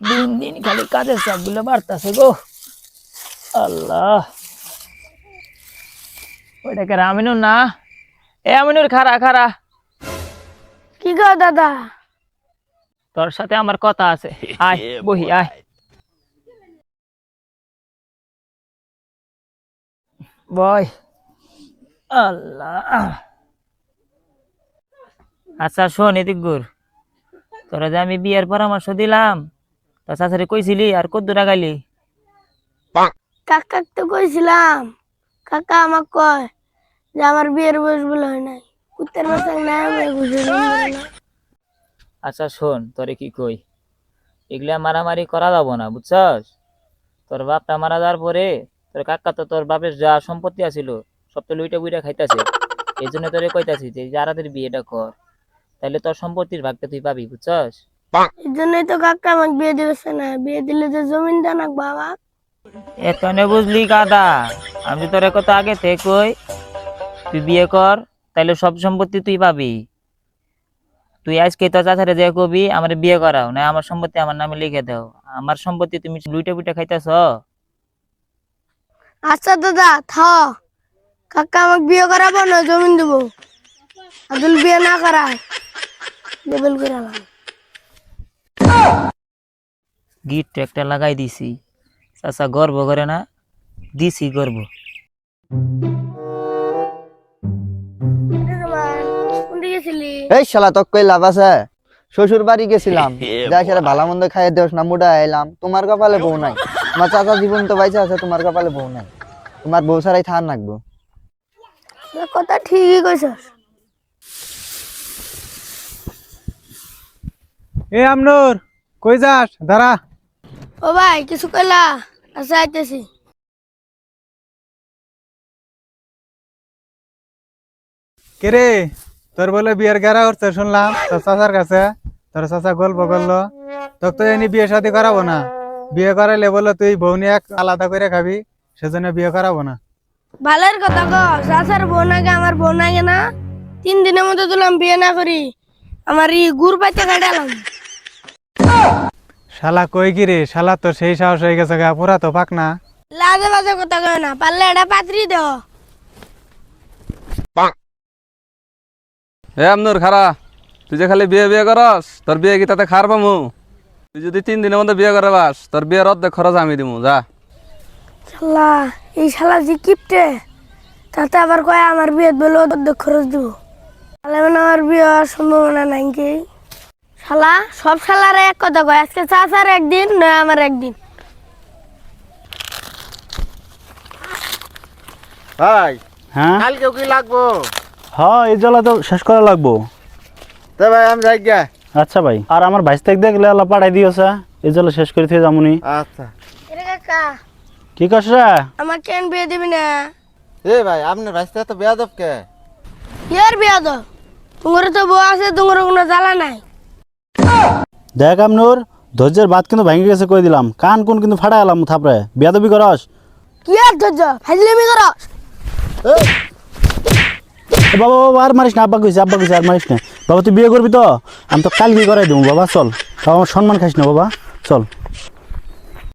দিন দিন খালি কাজের চাপগুলো বাড়তেছে গো। আল্লাহ। ওইটাকে আমিনুর না? এ আমিনুর খারা খারা কি গো দাদা? তোর সাথে আমার কথা আছে। আয় বহি আয়। বয়। আল্লাহ। আচ্ছা শোন এদিক গুর তোরা যে আমি বিয়ের পরামর্শ দিলাম তো চাচারে কইছিলি আর কত দূর আগাইলি? কাকা তো কইছিলাম। কাকা আমাক কয় যে আমার বিয়ের বয়স বলে হয় নাই। কুত্তের বাচ্চা নাই আমি বুঝে আচ্ছা শোন তোরে কি কই? এগুলা মারামারি করা যাব না বুঝছস? তোর বাপটা মারা যাওয়ার পরে তোর কাকা তো তোর বাপের যা সম্পত্তি আছিল সব তো লুইটা বুইটা খাইতাছে। এই জন্য তোরে কইতাছি যে যারাদের বিয়েটা কর তাহলে তোর সম্পত্তির ভাগটা তুই পাবি বুঝছস? এই জন্যই তো কাকা আমাকে বিয়ে দিবেছে না। বিয়ে দিলে যে জমিন দানাক বাবা? এখানে বুঝলি গাদা। আমি তোর কত আগে থেকে কই তুই বিয়ে কর তাহলে সব সম্পত্তি তুই পাবি। তুই আজকে তো চাচারে যে কবি আমার বিয়ে করাও না আমার সম্পত্তি আমার নামে লিখে দাও। আমার সম্পত্তি তুমি লুইটা বুইটা খাইতেছ? আচ্ছা দাদা থ কাকা আমাকে বিয়ে করাবো না জমিন দেবো। আদুল বিয়ে না করায়। লেবেল করে আলাম। গিট একটা লাগাই দিছি। চাচা গর্ব করে না দিছি গর্ব। এই শালা তক কই লাভ আছে? শ্বশুর বাড়ি গেছিলাম। যা সেটা ভালো মন্দ খাইয়ে দেওস না মুডা এলাম তোমার কপালে বউ নাই। তোমার চাচা জীবন তো বাইচা আছে তোমার কপালে বউ নাই। তোমার বউ ছাড়াই থান নাকবো কথা ঠিকই কইছস। এ আমনুর কই যাস? দাঁড়া। ও ভাই কিছু কইলা? আচ্ছা আইতেছি। কে রে? তোর বলে বিয়ের গেরা করছে শুনলাম। তোর চাচার কাছে। তোর চাচা গল্প করল। তোকে তো এনে বিয়ে শাদি করাবো না। বিয়ে করাইলে বলে তুই বউ নিয়ে আলাদা করে খাবি। সেজন্য বিয়ে করাবো না। ভালের কথা গো চাচার বোন আগে আমার বোন আগে না। তিন দিনের মধ্যে দিলাম বিয়ে না করি। আমার ই গুড় পাইতে কাটালাম। শালা কই কি রে শালা তো সেই সাহস হয়ে গেছে গা পুরা তো পাক না। লাজে বাজে কথা কয় না পারলে এটা পাত্রি দেও এ আমনুর খারা তুই যে খালি বিয়ে বিয়ে করস তোর বিয়ে কি তাতে খার পামু? তুই যদি তিন দিনের মধ্যে বিয়ে করে বাস তোর বিয়ের অর্ধেক খরচ আমি দিমু যা। শালা এই শালা যে কিপটে তাতে আবার কয় আমার বিয়ে বলে অর্ধেক খরচ দিব? তাহলে মানে আমার বিয়ে হওয়ার সম্ভাবনা নাই কি? শালা সব শালারে এক কথা কয় আজকে চাচার একদিন নয় আমার একদিন। ভাই হ্যাঁ? কালকেও কি লাগবো? হ্যাঁ এই জলা তো শেষ করা লাগবো। তো ভাই আমি যাই গা আচ্ছা ভাই আর আমার বাইশ তারিখ দেখলে আল্লাহ পাঠাই দিয়েছে এই জলে শেষ করে থেকে যামুনি। আচ্ছা। এরে কাকা কি করছ আমার কেন বিয়ে দিবি না। এ ভাই আপনার ভাইস্তা তো বেয়াদব কে? ইয়ার বিয়া তো তোমার তো বউ আছে তোমার কোনো জ্বালা নাই। দেখ আমনুর ধৈর্যের বাদ কিন্তু ভেঙে গেছে কই দিলাম। কান কোন কিন্তু ফাটা এলাম থাপরে বিয়াদবি করস। কি আর ধৈর্য ফাজলিমি করস। এ বাবা বাবা আর মারিস না আব্বা কইছে আব্বা কইছে আর মারিস না। বাবা তুই বিয়ে করবি তো? আমি তো কালকে করাই দেবো বাবা চল। বাবা আমার সম্মান খাইস না বাবা। চল।